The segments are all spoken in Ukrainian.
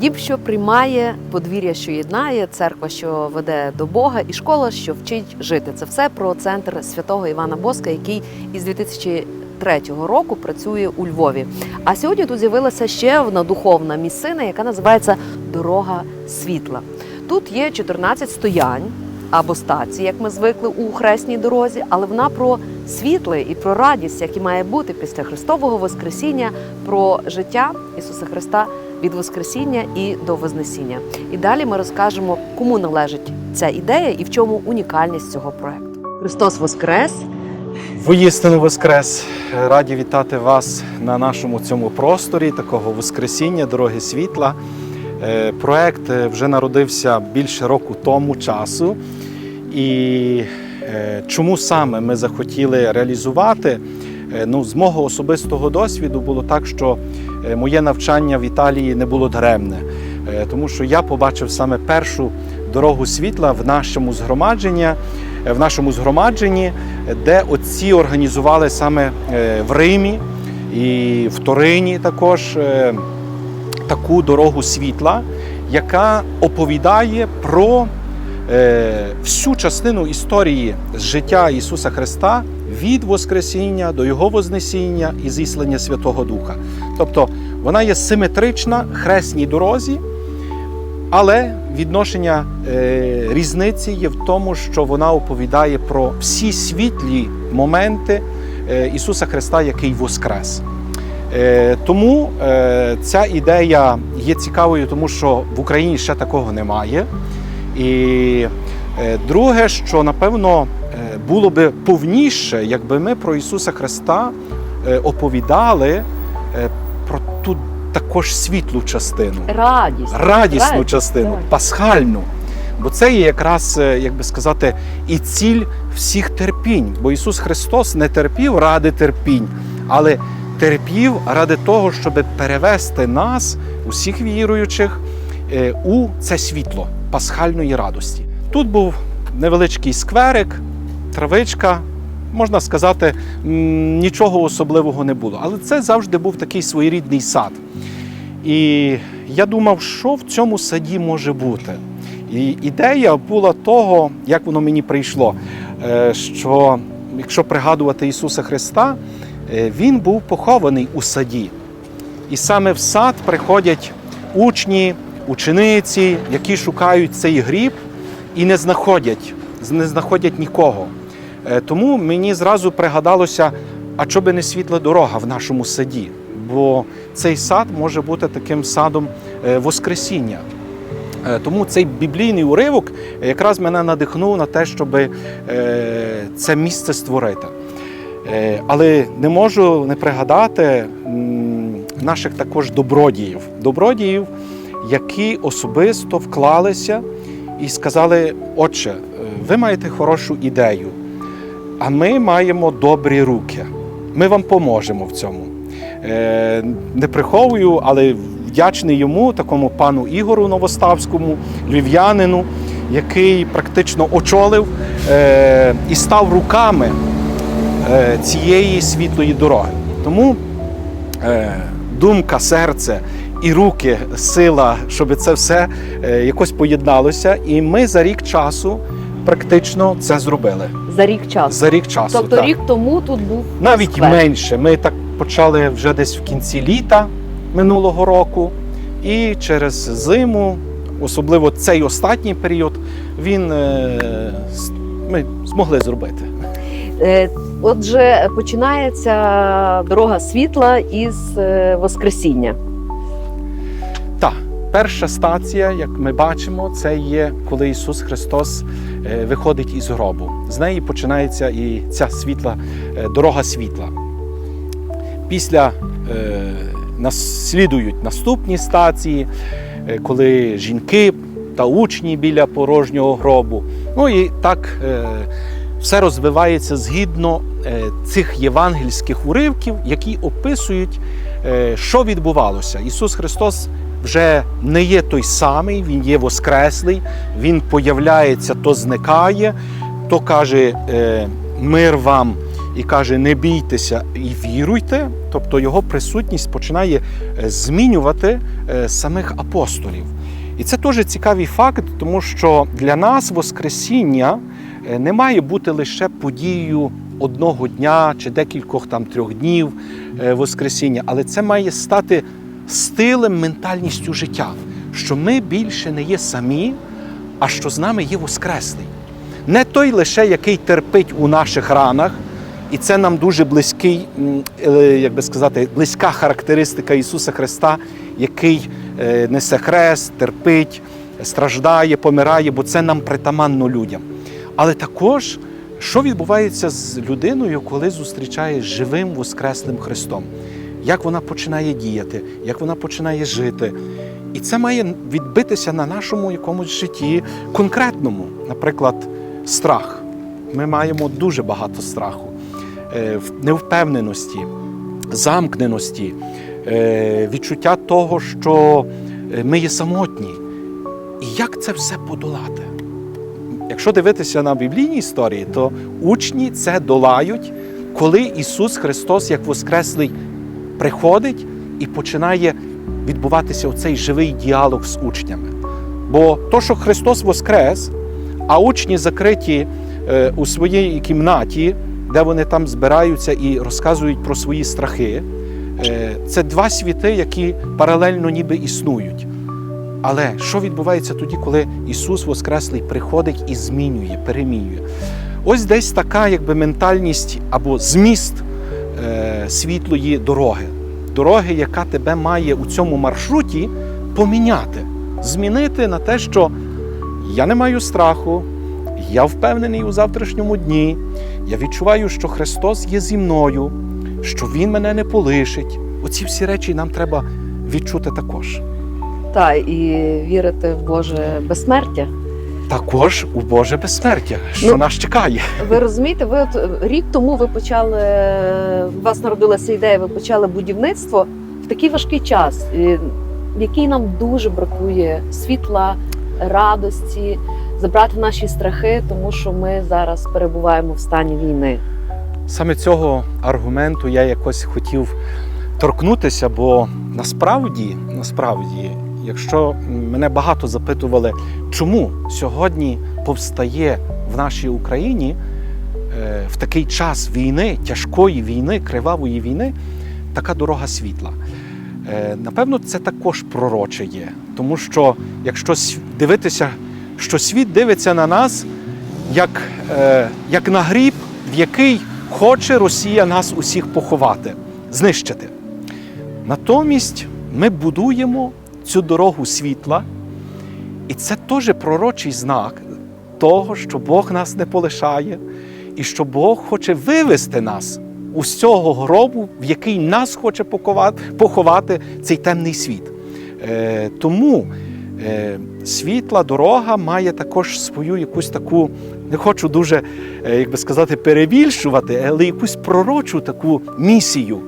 Дім, що приймає, подвір'я, що єднає, церква, що веде до Бога, і школа, що вчить жити. Це все про центр святого Івана Боска, який із 2003 року працює у Львові. А сьогодні тут з'явилася ще одна духовна місцина, яка називається Дорога світла. Тут є 14 стоянь або стацій, як ми звикли у хресній дорозі, але вона про світле і про радість, як має бути після Христового Воскресіння, про життя Ісуса Христа від Воскресіння і до Вознесіння. І далі ми розкажемо, кому належить ця ідея і в чому унікальність цього проекту. Христос Воскрес! Воістину Воскрес! Раді вітати вас на нашому цьому просторі такого Воскресіння, дороги світла. Е, Проект е, вже народився більше року тому часу. І е, чому саме ми захотіли реалізувати? Ну, з мого особистого досвіду було так, що моє навчання в Італії не було даремне, Е, тому що я побачив саме першу дорогу світла в нашому згромадженні, е, в нашому згромадженні, де отці організували саме е, в Римі і в Торині також е, таку дорогу світла, яка оповідає про е, всю частину історії з життя Ісуса Христа від Воскресіння до Його Вознесіння і зіслання Святого Духа. Тобто вона є симетрична хресній дорозі, але відношення е, різниці є в тому, що вона оповідає про всі світлі моменти е, Ісуса Христа, який воскрес. Е, Тому е, ця ідея є цікавою, тому що в Україні ще такого немає. І е, друге, що напевно е, було би повніше, якби ми про Ісуса Христа е, оповідали про ту також світлу частину радісну Радість, частину, так. пасхальну. Бо це є якраз, як би сказати, і ціль всіх терпінь. Бо Ісус Христос не терпів ради терпінь, але терпів ради того, щоб перевести нас, усіх віруючих, у це світло пасхальної радості. Тут був невеличкий скверик, травичка. Можна сказати, нічого особливого не було. Але це завжди був такий своєрідний сад. І я думав, що в цьому саді може бути. І ідея була того, як воно мені прийшло, е, що якщо пригадувати Ісуса Христа, е, Він був похований у саді. І саме в сад приходять учні, учениці, які шукають цей гріб і не знаходять, не знаходять нікого. Е, Тому мені зразу пригадалося, а чоби не світла дорога в нашому саді, бо цей сад може бути таким садом е, Воскресіння. Е, Тому цей біблійний уривок якраз мене надихнув на те, щоб це місце створити. Але не можу не пригадати наших також добродіїв, добродіїв, які особисто вклалися і сказали: Отче, е, ви маєте хорошу ідею, а ми маємо добрі руки. Ми вам поможемо в цьому. Е, Не приховую, але вдячний йому, такому пану Ігору Новоставському, львів'янину, який практично очолив е, і став руками цієї світлої дороги. Тому думка, серце і руки, сила, щоб це все е, якось поєдналося. І ми за рік часу практично це зробили. За рік часу. За рік часу. Тобто так. рік тому тут був Навіть сквер. менше. Ми так почали вже десь в кінці літа минулого року, і через зиму, особливо цей останній період, він е, ми змогли зробити. Е, Отже, починається дорога світла із Воскресіння. Перша стація, як ми бачимо, це є коли Ісус Христос е, виходить із гробу. З неї починається і ця світла, е, дорога світла. Після е, нас слідують наступні стації, коли жінки та учні біля порожнього гробу. Ну і так все розвивається згідно цих євангельських уривків, які описують, що відбувалося. Ісус Христос вже не є той самий, Він є Воскреслий, Він появляється, то зникає, то каже е, мир вам і каже: не бійтеся і віруйте. Тобто його присутність починає е, змінювати е, самих апостолів. І це теж цікавий факт, тому що для нас Воскресіння не має бути лише подією одного дня чи декількох там трьох днів Воскресіння, але це має стати стилем, ментальністю життя, що ми більше не є самі, а що з нами є Воскреслий. Не той лише, який терпить у наших ранах, і це нам дуже близький, е, як би сказати, близька характеристика Ісуса Христа, який е, несе хрест, терпить, страждає, помирає, бо це нам притаманно людям. Але також, що відбувається з людиною, коли зустрічає живим Воскреслим Христом? Як вона починає діяти, як вона починає жити. І це має відбитися на нашому якомусь житті конкретному, наприклад, страх. Ми маємо дуже багато страху, е, невпевненості, замкненості, е, відчуття того, що е, ми є самотні. І як це все подолати? Якщо дивитися на біблійні історії, то учні це долають, коли Ісус Христос, як Воскреслий, приходить і починає відбуватися оцей живий діалог з учнями. Бо то, що Христос Воскрес, а учні закриті е, у своїй кімнаті, де вони там збираються і розказують про свої страхи, е, це два світи, які паралельно ніби існують. Але що відбувається тоді, коли Ісус Воскреслий приходить і змінює, перемінює? Ось десь така якби ментальність або зміст е, світлої дороги. Дороги, яка тебе має у цьому маршруті поміняти, змінити на те, що я не маю страху, я впевнений у завтрашньому дні, я відчуваю, що Христос є зі мною, що Він мене не полишить. Оці всі речі нам треба відчути також. Та і вірити в Боже безсмертя. Також у Боже безсмертя, що Ну, нас чекає. Ви розумієте, ви от е, рік тому ви почали у вас народилася ідея, ви почали будівництво в такий важкий час, е, в який нам дуже бракує світла, радості, забрати наші страхи, тому що ми зараз перебуваємо в стані війни. Саме цього аргументу я якось хотів торкнутися, бо насправді, насправді, якщо мене багато запитували, чому сьогодні повстає в нашій Україні е, в такий час війни, тяжкої війни, кривавої війни, така дорога світла. Е, Напевно, це також пророче є, тому що якщо дивитися, що світ дивиться на нас як, е, як на гріб, в який хоче Росія нас усіх поховати, знищити. Натомість ми будуємо цю дорогу світла, і це теж пророчий знак того, що Бог нас не полишає, і що Бог хоче вивести нас з цього гробу, в який нас хоче поховати цей темний світ. Е, тому е, світла дорога має також свою якусь таку, не хочу дуже, е, як би сказати, перебільшувати, але якусь пророчу таку місію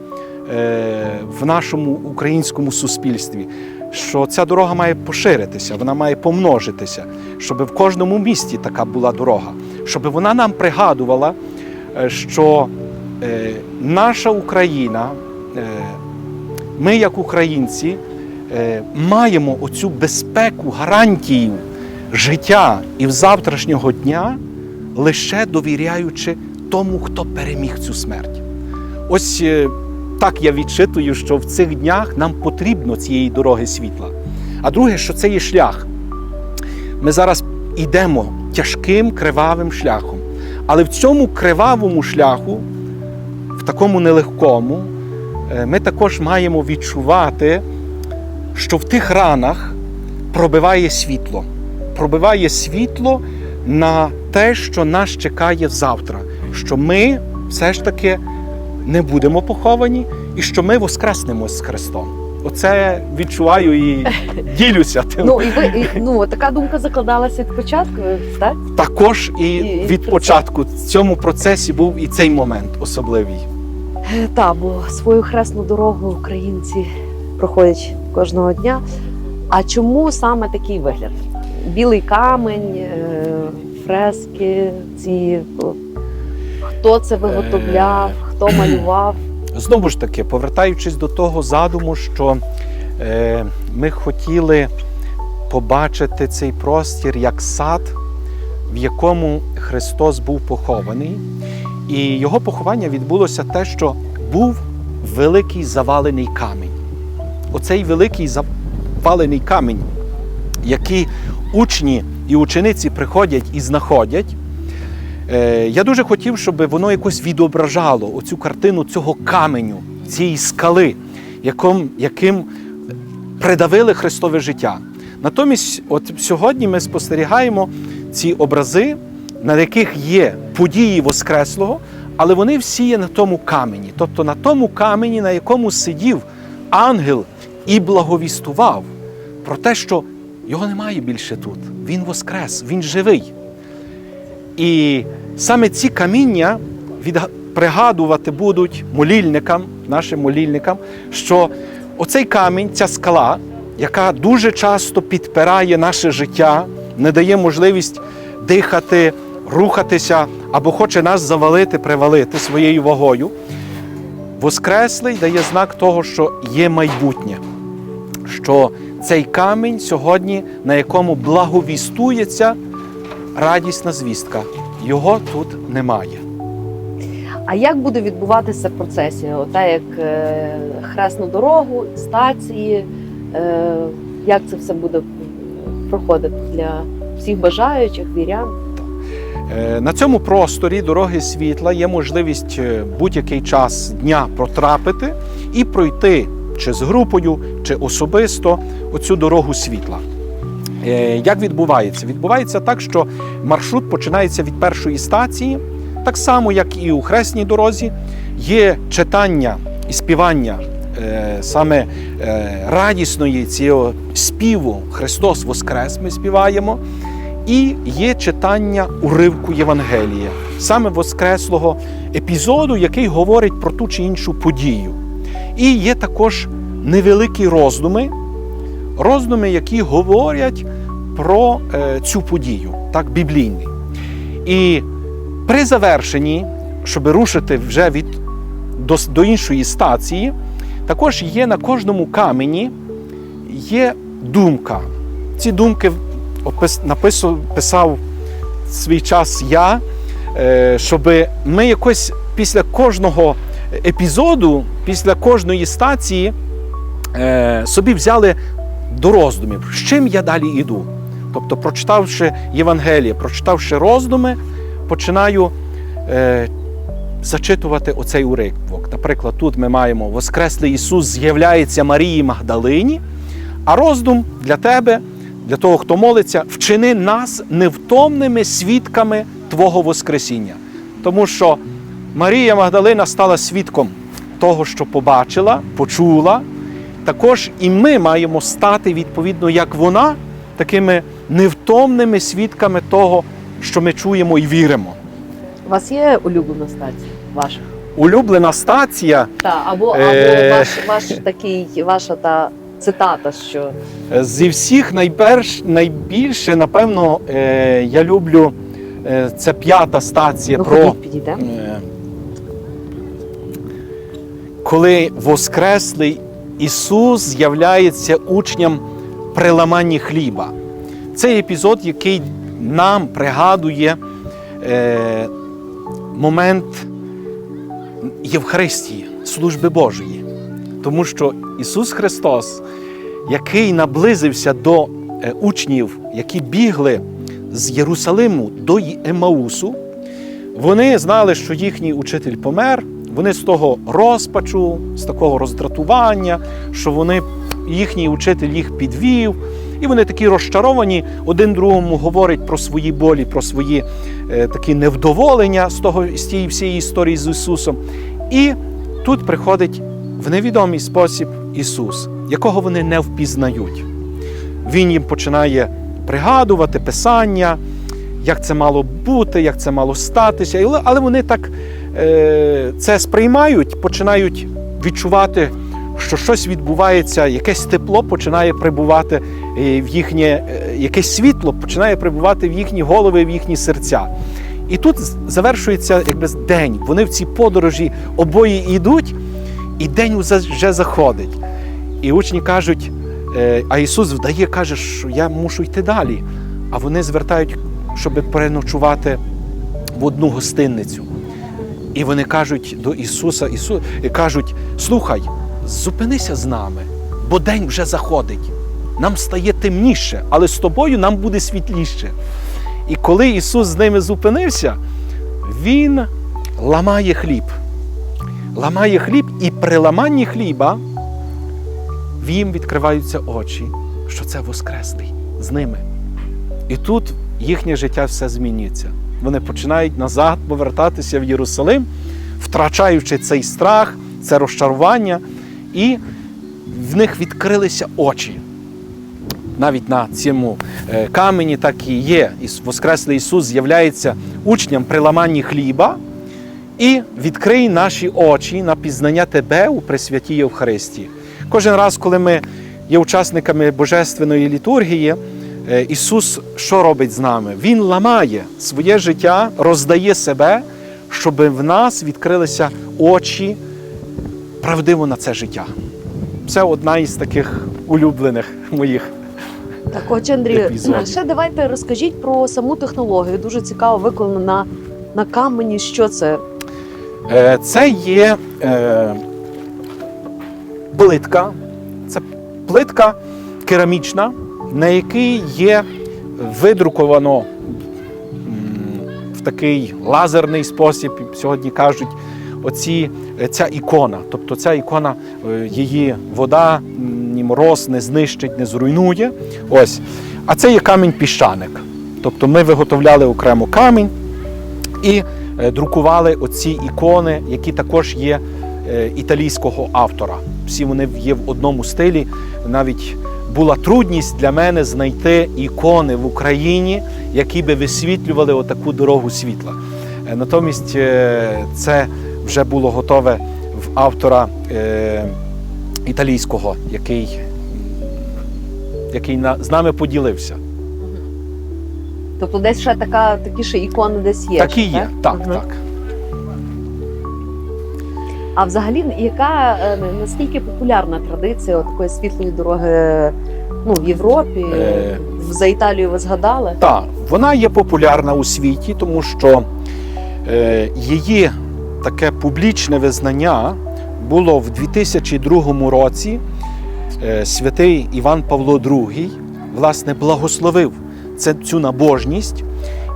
е, в нашому українському суспільстві. Що ця дорога має поширитися, вона має помножитися, щоб в кожному місті така була дорога, щоб вона нам пригадувала, е, що е, наша Україна, е, ми, як українці, маємо оцю безпеку, гарантію життя і в завтрашнього дня, лише довіряючи тому, хто переміг цю смерть. Ось так я відчитую, що в цих днях нам потрібно цієї дороги світла. А друге, що це є шлях. Ми зараз йдемо тяжким кривавим шляхом. Але в цьому кривавому шляху, в такому нелегкому, е, ми також маємо відчувати, що в тих ранах пробиває світло. Пробиває світло на те, що нас чекає завтра. Що ми все ж таки не будемо поховані, і що ми воскреснемо з Христом. Оце відчуваю і ділюся тим. Ну і ви і, ну така думка закладалася від початку, так? Також і, І- від початку в цьому процесі був і цей момент особливий. Е, Та, бо свою хресну дорогу українці проходять кожного дня. А чому саме такий вигляд? Білий камень, е, фрески, ці хто Хто це виготовляв, хто малював? Знову ж таки, повертаючись до того задуму, що е, ми хотіли побачити цей простір як сад, в якому Христос був похований. І його поховання відбулося те, що був великий завалений камінь. Оцей великий завалений камінь, який учні і учениці приходять і знаходять. Е, Я дуже хотів, щоб воно якось відображало оцю картину цього каменю, цієї скали, яким, яким придавили Христове життя. Натомість, от сьогодні ми спостерігаємо ці образи, на яких є події Воскреслого, але вони всі є на тому камені, тобто на тому камені, на якому сидів ангел і благовістував про те, що його немає більше тут. Він воскрес, він живий. І саме ці каміння відга- пригадувати будуть молільникам, нашим молільникам, що оцей камінь, ця скала, яка дуже часто підпирає наше життя, не дає можливість дихати, рухатися або хоче нас завалити, привалити своєю вагою. Воскреслий дає знак того, що є майбутнє, що цей камінь сьогодні, на якому благовістується радісна звістка. Його тут немає. А як буде відбуватися процесія? Ота як е, хресну дорогу, стації, е, як це все буде проходити для всіх бажаючих вірян? Е, На цьому просторі дороги світла є можливість е, будь-який час дня протрапити і пройти чи з групою, чи особисто оцю дорогу світла. Е, Як відбувається? Відбувається так, що маршрут починається від першої стації, так само, як і у хресній дорозі. Є читання і співання е, саме е, радісної цього співу Христос Воскрес ми співаємо. І є читання уривку Євангелія, саме воскреслого епізоду, який говорить про ту чи іншу подію. І є також невеликі роздуми, роздуми, які говорять про е, цю подію, так, біблійні. І при завершенні, щоб рушити вже від, до, до іншої стації, також є на кожному камені є думка. Ці думки опис, написав, писав свій час я, е, щоб ми якось після кожного епізоду, після кожної стації е, собі взяли до роздумів, з чим я далі йду. Тобто, прочитавши Євангеліє, прочитавши роздуми, починаю е, зачитувати оцей уривок. Наприклад, тут ми маємо Воскреслий Ісус з'являється Марії Магдалині, а роздум для тебе, для того, хто молиться, вчини нас невтомними свідками Твого Воскресіння. Тому що Марія Магдалина стала свідком того, що побачила, почула. Також і ми маємо стати відповідно, як вона, такими невтомними свідками того, що ми чуємо і віримо. У вас є улюблена стація ваша? Улюблена стація Та, або, або Е. ваш, ваш такий, ваша та цитата, що зі всіх найперш, найбільше, напевно, е, я люблю е, це п'ята стація ну, про підійдемо. Е, коли Воскреслий Ісус з'являється учням при ламанні хліба. Цей епізод, який нам пригадує е, момент Євхаристії, служби Божої. Тому що Ісус Христос, який наблизився до е, учнів, які бігли з Єрусалиму до Емаусу, вони знали, що їхній учитель помер. Вони з того розпачу, з такого роздратування, що вони, їхній учитель їх підвів, і вони такі розчаровані, один другому говорять про свої болі, про свої е, такі невдоволення з того з тієї всієї історії з Ісусом. І тут приходить в невідомий спосіб Ісус, якого вони не впізнають. Він їм починає пригадувати Писання, як це мало бути, як це мало статися. Але вони так це сприймають, починають відчувати, що щось відбувається, якесь тепло починає прибувати е, в їхнє, е, якесь світло починає прибувати в їхні голови, в їхні серця. І тут завершується якби день. Вони в цій подорожі обоє йдуть, і день вже заходить. І учні кажуть, е, а Ісус вдає, каже, що я мушу йти далі. А вони звертають, щоб переночувати в одну гостинницю. І вони кажуть до Ісуса, Ісу, і кажуть: слухай, зупинися з нами, бо день вже заходить. Нам стає темніше, але з тобою нам буде світліше. І коли Ісус з ними зупинився, Він ламає хліб. Ламає хліб, і при ламанні хліба їм відкриваються очі, що це Воскреслий з ними. І тут їхнє життя все змінюється. Вони починають назад повертатися в Єрусалим, втрачаючи цей страх, це розчарування, і в них відкрилися очі. Навіть на цьому е, камені так і є. Іс- Воскреслий Ісус з'являється учням при ламанні хліба і відкрий наші очі на пізнання Тебе у Пресвятій Євхаристії. Кожен раз, коли ми є учасниками Божественної літургії, Ісус що робить з нами? Він ламає своє життя, роздає себе, щоб в нас відкрилися очі правдиво на це життя. Це одна із таких улюблених моїх. Так, отже, Андрію, ще давайте розкажіть про саму технологію. Дуже цікаво виконана на, на камені. Що це? Е, Це є е, плитка. Це плитка керамічна, на якій є видруковано в такий лазерний спосіб, сьогодні кажуть, оці, е, ця ікона. Тобто ця ікона, е, її вода, ні мороз не знищить, не зруйнує. Ось. А це є камінь піщаник. Тобто ми виготовляли окремо камінь і е, друкували оці ікони, які також є італійського автора. Всі вони є в одному стилі. Навіть була трудність для мене знайти ікони в Україні, які би висвітлювали отаку дорогу світла. Е, Натомість е, це вже було готове в автора е, італійського, який, який з нами поділився. Тобто, десь ще така, такі ще ікони десь є. Такі є, так, Мгм. так. А взагалі, яка е, наскільки популярна традиція такої світлої дороги ну, в Європі? Е. За Італію ви згадали? Так, вона є популярна у світі, тому що е, її таке публічне визнання було в 2002 році. Е, святий Іван Павло II власне благословив це, цю набожність,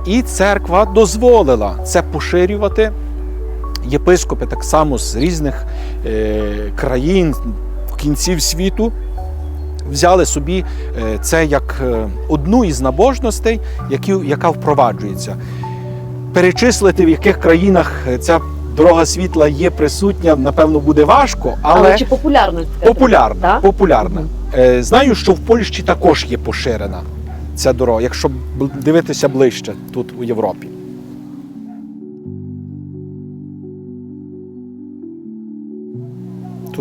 і церква дозволила це поширювати. Єпископи так само з різних е, країн, кінців світу взяли собі е, це як е, одну із набожностей, які, яка впроваджується. Перечислити, в яких країнах ця дорога світла є присутня, напевно, буде важко, але, чи популярна популярна. так? популярна. Знаю, що в Польщі також є поширена ця дорога, якщо дивитися ближче тут у Європі.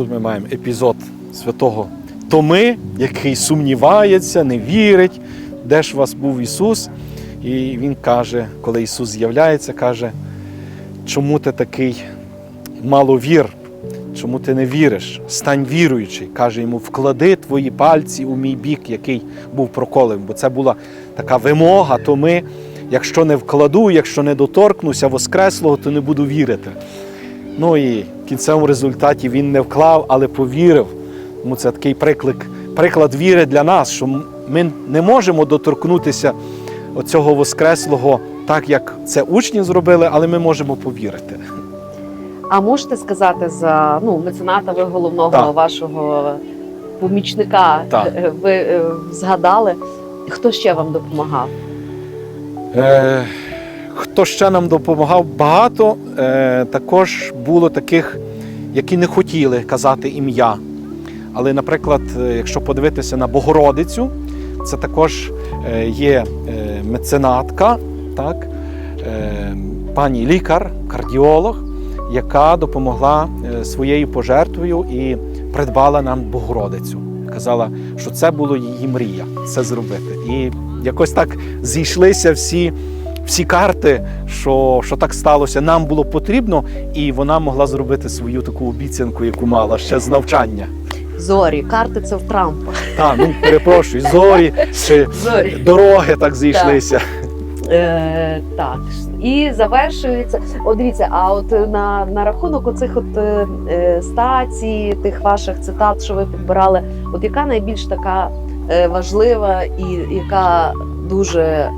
Тут ми маємо епізод святого Томи, який сумнівається, не вірить, де ж у вас був Ісус. І він каже, коли Ісус з'являється, каже, чому ти такий маловір? Чому ти не віриш? Стань віруючий. Каже йому, вклади твої пальці у мій бік, який був проколений. Бо це була така вимога, то ми, якщо не вкладу, якщо не доторкнуся Воскреслого, то не буду вірити. Ну і в кінцевому результаті він не вклав, але повірив. Тому це такий приклик, приклад віри для нас, що ми не можемо доторкнутися оцього Воскреслого так, як це учні зробили, але ми можемо повірити. А можете сказати за ну, мецената ви головного Так. вашого помічника Так. е, ви е, згадали? Хто ще вам допомагав? Е, хто ще нам допомагав? Багато е, також було таких, які не хотіли казати ім'я. Але, наприклад, е, якщо подивитися на Богородицю, це також е, є меценатка, так? Пані лікар, кардіолог, яка допомогла своєю пожертвою і придбала нам Богородицю. Казала, що це було її мрія це зробити. І якось так зійшлися всі всі карти, що, що так сталося, нам було потрібно, і вона могла зробити свою таку обіцянку, яку мала ще з навчання. Зорі, карти це в Трампа. Так, ну перепрошую, зорі чи Зорі. дороги так зійшлися. Е, так. І завершується. От дивіться, а от на, на рахунок оцих от е, е, стацій, тих ваших цитат, що ви підбирали, от яка найбільш така е, важлива і яка дуже е,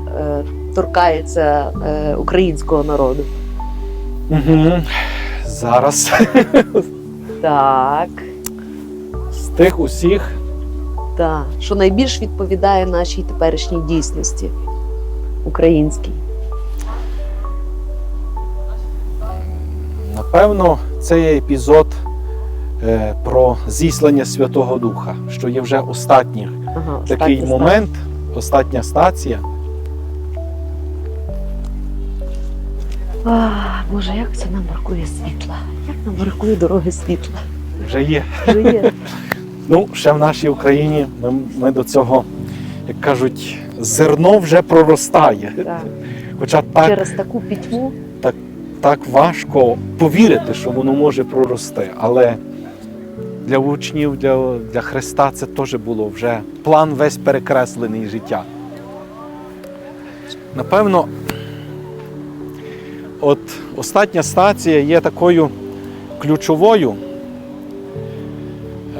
торкається е, українського народу? Угу. Зараз Так, з тих усіх так. Що найбільш відповідає нашій теперішній дійсності українській? Напевно, це є епізод е, про зіслання Святого Духа, що є вже останній Ага, такий останній момент, остання стація. А, Боже, як це нам бракує світла? Як нам бракує дороги світла? Вже є. Вже є. Ну, ще в нашій Україні ми, ми до цього, як кажуть, зерно вже проростає. Так. Хоча так, Через таку пітьму. так важко повірити, що воно може прорости. Але для учнів, для, для Христа це теж було вже план весь перекреслений життя. Напевно, от остання стація є такою ключовою.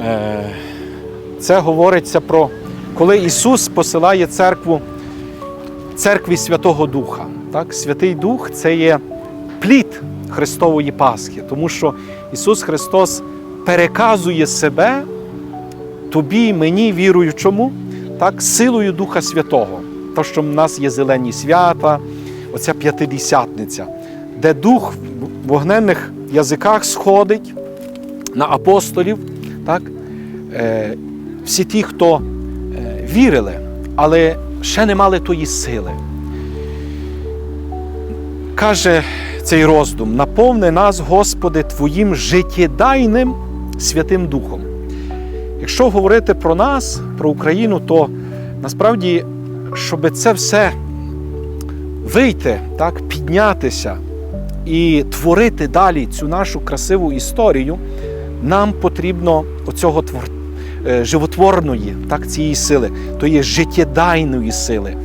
Е, Це говориться про коли Ісус посилає церкву церкві Святого Духа. Так? Святий Дух це є плід Христової Пасхи, тому що Ісус Христос переказує себе тобі, мені, віруючому, так, силою Духа Святого. То, що в нас є зелені свята, оця п'ятидесятниця, де Дух в вогненних язиках сходить на апостолів, так, е, всі ті, хто е, вірили, але ще не мали тої сили. Каже цей роздум: наповни нас, Господи, Твоїм життєдайним Святим Духом. Якщо говорити про нас, про Україну, то насправді, щоб це все вийти, так, піднятися і творити далі цю нашу красиву історію, нам потрібно оцього твор... е, животворної, так, цієї сили, то є життєдайної сили.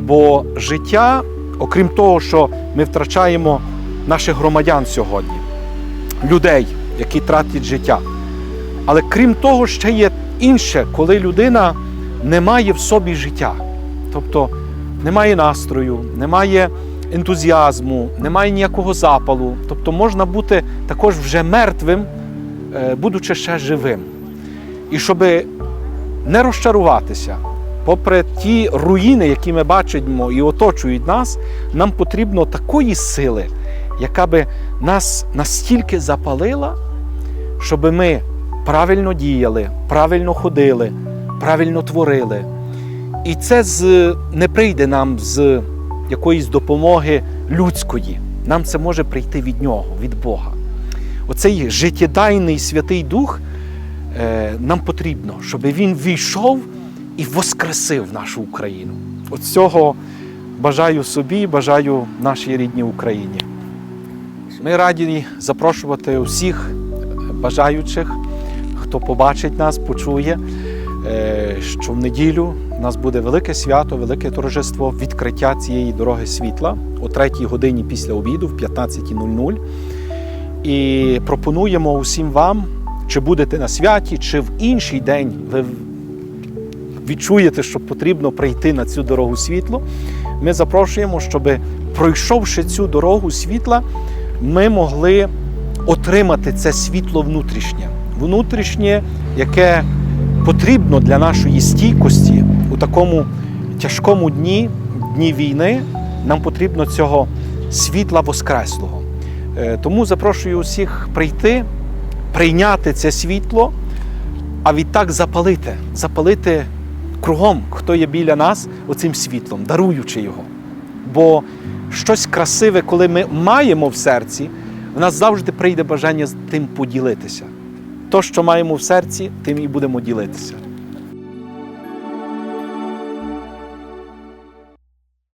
Бо життя, окрім того, що ми втрачаємо наших громадян сьогодні, людей, які тратять життя. Але крім того, ще є інше, коли людина не має в собі життя. Тобто немає настрою, немає ентузіазму, немає ніякого запалу. Тобто можна бути також вже мертвим, е, будучи ще живим. І щоб не розчаруватися, попри ті руїни, які ми бачимо і оточують нас, нам потрібно такої сили, яка би нас настільки запалила, щоб ми правильно діяли, правильно ходили, правильно творили. І це з, не прийде нам з якоїсь допомоги людської. Нам це може прийти від нього, від Бога. Оцей життєдайний Святий Дух е, нам потрібно, щоб він війшов і воскресив нашу Україну. От цього бажаю собі, бажаю нашій рідній Україні. Ми раді запрошувати усіх бажаючих, хто побачить нас, почує, е, що в неділю у нас буде велике свято, велике торжество відкриття цієї дороги світла о 3 годині після обіду, в 15.00. І пропонуємо усім вам, чи будете на святі, чи в інший день ви відчуєте, що потрібно прийти на цю дорогу світло. Ми запрошуємо, щоб пройшовши цю дорогу світла, ми могли отримати це світло внутрішнє. Внутрішнє, яке потрібно для нашої стійкості такому тяжкому дні, дні війни, нам потрібно цього світла Воскреслого. Е, Тому запрошую усіх прийти, прийняти це світло, а відтак запалити, запалити кругом, хто є біля нас, оцим світлом, даруючи його. Бо щось красиве, коли ми маємо в серці, в нас завжди прийде бажання з тим поділитися. То, що маємо в серці, тим і будемо ділитися.